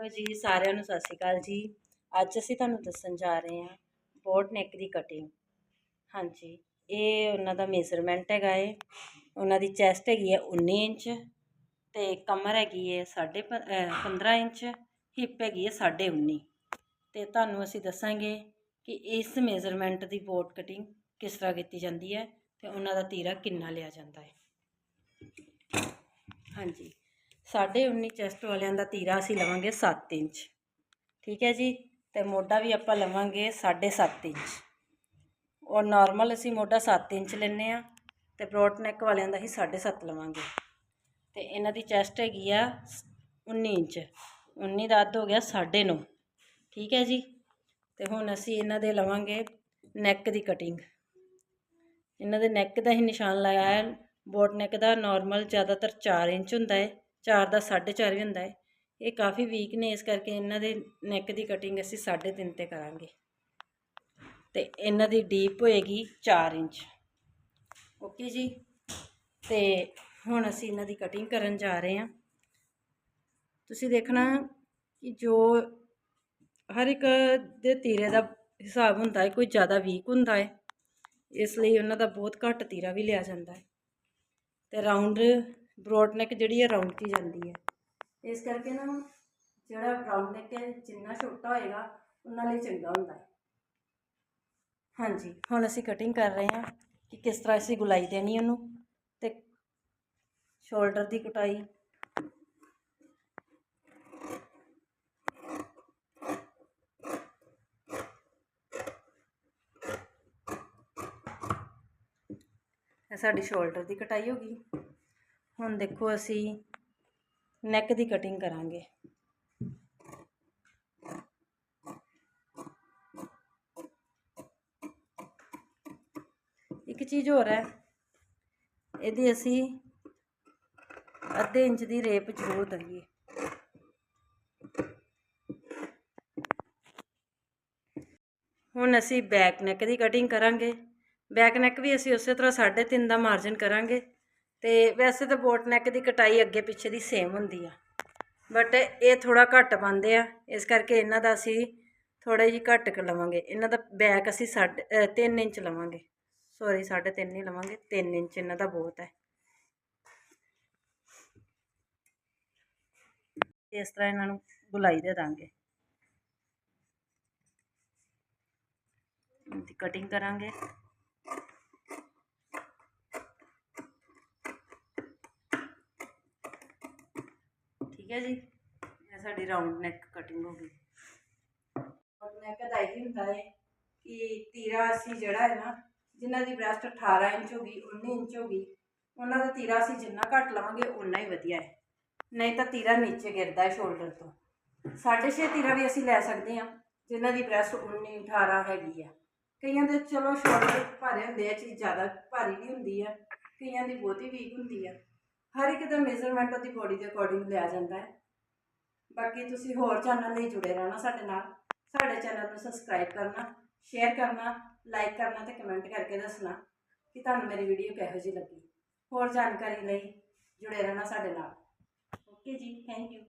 ਲੋ ਜੀ, ਸਾਰਿਆਂ ਨੂੰ ਸਤਿ ਸ਼੍ਰੀ ਅਕਾਲ ਜੀ। ਅੱਜ ਅਸੀਂ ਤੁਹਾਨੂੰ ਦੱਸਣ ਜਾ ਰਹੇ ਹਾਂ ਬੋਟ ਨੈਕ ਦੀ ਕਟਿੰਗ। ਹਾਂਜੀ, ਇਹ ਉਹਨਾਂ ਦਾ ਮੇਜ਼ਰਮੈਂਟ ਹੈਗਾ ਏ। ਉਹਨਾਂ ਦੀ ਚੈਸਟ ਹੈਗੀ ਹੈ 19 ਇੰਚ ਤੇ ਕਮਰ ਹੈਗੀ ਹੈ 15 ਇੰਚ ਹਿਪ ਹੈਗੀ ਹੈ 19.5 ਤੇ ਤੁਹਾਨੂੰ ਅਸੀਂ ਦੱਸਾਂਗੇ ਕਿ ਇਸ ਮੇਜ਼ਰਮੈਂਟ ਦੀ ਬੋਟ ਕਟਿੰਗ ਕਿਸ ਤਰ੍ਹਾਂ ਕੀਤੀ ਜਾਂਦੀ ਹੈ ਤੇ ਉਹਨਾਂ ਦਾ ਤੀਰਾ ਕਿੰਨਾ ਲਿਆ ਜਾਂਦਾ ਹੈ। ਹਾਂਜੀ। ਸਾਢੇ 19 ਚੈਸਟ ਵਾਲਿਆਂ ਦਾ ਤੀਰਾ ਅਸੀਂ ਲਵਾਂਗੇ 7 ਇੰਚ। ਠੀਕ ਹੈ ਜੀ? ਤੇ ਮੋਢਾ ਵੀ ਆਪਾਂ ਲਵਾਂਗੇ 7.5 ਇੰਚ। ਔਰ ਨਾਰਮਲ ਅਸੀਂ ਮੋਢਾ 7 ਇੰਚ ਲੈਨੇ ਆ ਤੇ ਬ੍ਰੌਡ ਨੈਕ ਵਾਲਿਆਂ ਦਾ ਹੀ 7.5 ਲਵਾਂਗੇ। ਤੇ ਇਹਨਾਂ ਦੀ ਚੈਸਟ ਹੈਗੀ ਆ 19 ਇੰਚ। 19 ਦਾ ਅੱਧ ਹੋ ਗਿਆ 9.5 ਠੀਕ ਹੈ ਜੀ? ਤੇ ਹੁਣ ਅਸੀਂ ਇਹਨਾਂ ਦੇ ਲਵਾਂਗੇ ਨੈਕ ਦੀ ਕਟਿੰਗ। ਇਹਨਾਂ ਦੇ ਨੈਕ ਦਾ ਹੀ ਨਿਸ਼ਾਨ ਲਾਇਆ ਹੈ। ਬੋਟ ਨੈਕ ਦਾ ਨਾਰਮਲ ਜ਼ਿਆਦਾਤਰ 4 ਇੰਚ ਹੁੰਦਾ ਹੈ। 4 ਦਾ 4.5 ਵੀ ਹੁੰਦਾ ਹੈ। ਇਹ ਕਾਫੀ ਵੀਕ ਨੇ, ਇਸ ਕਰਕੇ ਇਹਨਾਂ ਦੇ ਨੈਕ ਦੀ ਕਟਿੰਗ ਅਸੀਂ 3.5 ਤੇ ਕਰਾਂਗੇ। ਤੇ ਇਹਨਾਂ ਦੀ ਡੀਪ ਹੋਏਗੀ 4 ਇੰਚ। ਓਕੇ ਜੀ? ਤੇ ਹੁਣ ਅਸੀਂ ਇਹਨਾਂ ਦੀ ਕਟਿੰਗ ਕਰਨ ਜਾ ਰਹੇ ਹਾਂ। ਤੁਸੀਂ ਦੇਖਣਾ ਕਿ ਜੋ ਹਰ ਇੱਕ ਦੇ ਤੀਰੇ ਦਾ ਹਿਸਾਬ ਹੁੰਦਾ ਹੈ, ਕੋਈ ਜ਼ਿਆਦਾ ਵੀਕ ਹੁੰਦਾ ਹੈ, ਇਸ ਲਈ ਉਹਨਾਂ ਦਾ ਬਹੁਤ ਘੱਟ ਤੀਰਾ ਵੀ ਲਿਆ ਜਾਂਦਾ ਹੈ। ਤੇ ਰਾਉਂਡ ਬ੍ਰੌਡ ਨੈਕ ਜਿਹੜੀ ਹੈ ਰਾਉਂਡ ਕੀ ਜਾਂਦੀ ਹੈ। ਇਸ ਕਰਕੇ ਨਾ ਜਿਹੜਾ ਰਾਉਂਡ ਨੈਕ ਹੈ, ਜਿੰਨਾ ਛੋਟਾ ਹੋਏਗਾ, ਉਹਨਾਂ ਲਈ ਚੰਗਾ ਹੁੰਦਾ ਹੈ। ਹਾਂਜੀ, ਹੁਣ ਅਸੀਂ ਕਟਿੰਗ ਕਰ ਰਹੇ ਹਾਂ ਕਿ ਕਿਸ ਤਰ੍ਹਾਂ ਅਸੀਂ ਗੁਲਾਈ ਦੇਣੀ ਉਹਨੂੰ ਤੇ ਸ਼ੋਲਡਰ ਦੀ ਕਟਾਈ। ਸਾਡੀ ਸ਼ੋਲਡਰ ਦੀ ਕਟਾਈ ਹੋ ਗਈ। ਹੁਣ ਦੇਖੋ ਅਸੀਂ ਨੈਕ ਦੀ ਕਟਿੰਗ ਕਰਾਂਗੇ। ਇੱਕ ਚੀਜ਼ ਹੋਰ ਹੈ, ਇਹਦੀ ਅਸੀਂ ਅੱਧੇ ਇੰਚ ਦੀ ਰੇਪ ਜ਼ਰੂਰ ਦਈਏ। ਹੁਣ ਅਸੀਂ ਬੈਕ ਨੈਕ ਦੀ ਕਟਿੰਗ ਕਰਾਂਗੇ। ਬੈਕ ਨੈਕ ਵੀ ਅਸੀਂ ਉਸੇ ਤਰ੍ਹਾਂ 3.5 ਦਾ ਮਾਰਜਨ ਕਰਾਂਗੇ। ਤੇ ਵੈਸੇ ਤਾਂ ਬੋਟ ਨੈਕ ਦੀ ਕਟਾਈ ਅੱਗੇ ਪਿੱਛੇ ਦੀ ਸੇਮ ਹੁੰਦੀ ਆ। ਬਟ ਇਹ ਥੋੜਾ ਘੱਟ ਪਾਉਂਦੇ ਆ। ਇਸ ਕਰਕੇ ਇਹਨਾਂ ਦਾ ਅਸੀਂ ਥੋੜਾ ਜਿਹਾ ਘੱਟ ਕਰ ਲਵਾਂਗੇ। ਇਹਨਾਂ ਦਾ ਬੈਕ ਅਸੀਂ 3 ਇੰਚ ਲਵਾਂਗੇ। ਸੌਰੀ 3.5 ਹੀ ਲਵਾਂਗੇ। 3 ਇੰਚ ਇਹਨਾਂ ਦਾ ਬਹੁਤ ਹੈ। ਇਸ ਤਰ੍ਹਾਂ ਇਹਨਾਂ ਨੂੰ ਗੁਲਾਈ ਦੇ ਦਾਂਗੇ। ਦੀ ਕਟਿੰਗ ਕਰਾਂਗੇ। ਠੀਕ ਹੈ ਜੀ। ਇਹ ਸਾਡੀ ਰਾਉਂਡ ਨੈਕ ਕਟਿੰਗ ਹੋ ਗਈ। ਰਾਉਂਡ ਨੈਕ ਦਾ ਇਹ ਹੁੰਦਾ ਹੈ ਕਿ ਤੀਰਾ ਅਸੀਂ ਜਿਹੜਾ ਹੈ ਨਾ, ਜਿਨ੍ਹਾਂ ਦੀ ਬ੍ਰੈਸਟ 18 ਇੰਚ ਹੋ ਗਈ 19 ਇੰਚ ਹੋ ਗਈ, ਉਹਨਾਂ ਦਾ ਤੀਰਾ ਅਸੀਂ ਜਿੰਨਾ ਘੱਟ ਲਵਾਂਗੇ ਉਨਾ ਹੀ ਵਧੀਆ ਹੈ। ਨਹੀਂ ਤਾਂ ਤੀਰਾ ਨੀਚੇ ਗਿਰਦਾ ਹੈ ਸ਼ੋਲਡਰ ਤੋਂ। 6.5 ਤੀਰਾ ਵੀ ਅਸੀਂ ਲੈ ਸਕਦੇ ਹਾਂ, ਜਿਨ੍ਹਾਂ ਦੀ ਬ੍ਰੈਸਟ 19 18 ਹੈਗੀ ਆ। ਕਈਆਂ ਦੇ ਚਲੋ ਸ਼ੋਲਡਰ ਭਾਰੇ ਹੁੰਦੇ ਆ ਚੀਜ਼ ਜ਼ਿਆਦਾ ਭਾਰੀ ਵੀ ਹੁੰਦੀ ਆ। ਕਈਆਂ ਦੀ ਬਹੁਤੀ ਵੀਕ ਹੁੰਦੀ ਆ। ਹਰ ਇੱਕ ਦਾ ਮੇਜ਼ਰਮੈਂਟ ਉਹਦੀ ਬੋਡੀ ਦੇ ਅਕੋਰਡਿੰਗ ਲਿਆ ਜਾਂਦਾ ਹੈ। ਬਾਕੀ ਤੁਸੀਂ ਹੋਰ ਚੈਨਲ ਲਈ ਜੁੜੇ ਰਹਿਣਾ ਸਾਡੇ ਨਾਲ। ਸਾਡੇ ਚੈਨਲ ਨੂੰ ਸਬਸਕ੍ਰਾਈਬ ਕਰਨਾ ਸ਼ੇਅਰ ਕਰਨਾ ਲਾਈਕ ਕਰਨਾ ਤੇ ਕਮੈਂਟ ਕਰਕੇ ਦੱਸਣਾ ਕਿ ਤੁਹਾਨੂੰ ਮੇਰੀ ਵੀਡੀਓ ਕਿਹੋ ਜਿਹੀ ਲੱਗੀ। ਹੋਰ ਜਾਣਕਾਰੀ ਲਈ ਜੁੜੇ ਰਹਿਣਾ ਸਾਡੇ ਨਾਲ। ਓਕੇ ਜੀ ਥੈਂਕ ਯੂ